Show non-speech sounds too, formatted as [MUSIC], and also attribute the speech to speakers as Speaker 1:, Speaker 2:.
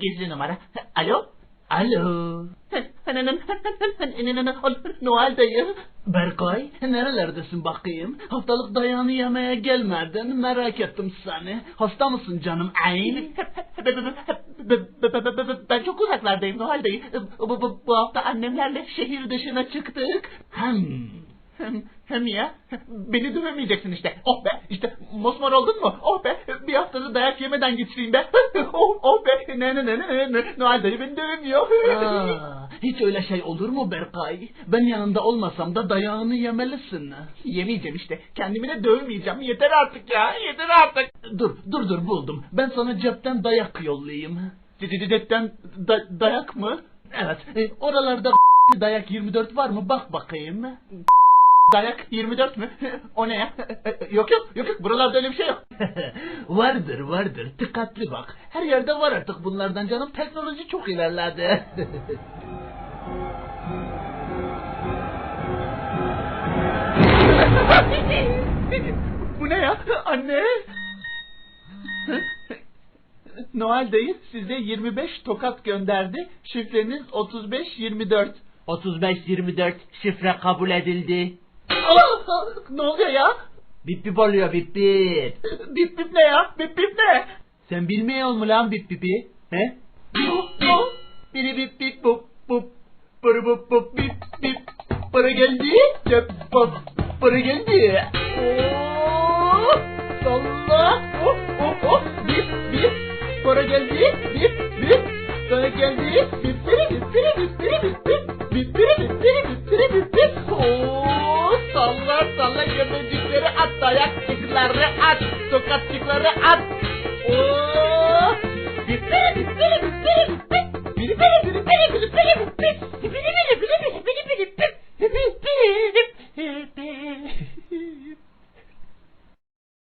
Speaker 1: Gizli numara. Alo? Alo? Noel dayı.
Speaker 2: Berkay, nerelerdesin bakayım? Haftalık dayanı yemeye gelmedin, merak ettim seni. Hasta mısın canım? Ayn?
Speaker 1: Ben çok uzaklardayım Noel dayı. Bu, bu, bu hafta annemlerle şehir dışına çıktık.
Speaker 2: Hem.
Speaker 1: Hem, ya. Beni dövemeyeceksin işte. Oh be. işte mosmor oldun mu? Oh be. Bir haftada dayak yemeden geçireyim be. [LAUGHS] Oh, oh be. Ne ne ne ne ne. Noel dayı beni dövemiyor.
Speaker 2: Aa, hiç öyle şey olur mu Berkay? Ben yanında olmasam da dayağını yemelisin.
Speaker 1: Yemeyeceğim işte. Kendimi de dövmeyeceğim. Yeter artık ya. Yeter artık.
Speaker 2: Dur, dur dur buldum. Ben sana cepten dayak yollayayım.
Speaker 1: Dededetten da, dayak mı?
Speaker 2: Evet, e, oralarda dayak 24 var mı? Bak bakayım.
Speaker 1: Dayak 24 mü? [LAUGHS] o ne ya? yok yok yok yok. Buralarda öyle bir şey yok. [LAUGHS]
Speaker 2: vardır vardır. Dikkatli bak. Her yerde var artık bunlardan canım. Teknoloji çok ilerledi. [LAUGHS]
Speaker 1: Bu ne ya? Anne. Noel dayı size 25 tokat gönderdi. Şifreniz 3524.
Speaker 3: 35-24 şifre kabul edildi.
Speaker 1: Aa, ne oluyor ya?
Speaker 3: Bip bip oluyor bip bip.
Speaker 1: Bip bip ne ya? Bip bip ne?
Speaker 3: Sen bilmiyor musun lan bip bipi? He?
Speaker 1: Biri bip bip bup bup. Bırı bup bup bip bip. Para geldi. Cep bap. Para geldi. Oo, salla. Oh oh oh. Bip bip. Para geldi. Bip bip. Sana geldi. Bip bip bip bip göbecikleri at. Dayakçıkları at. Oo. Bip biri bip biri bip biri bip bip. Biri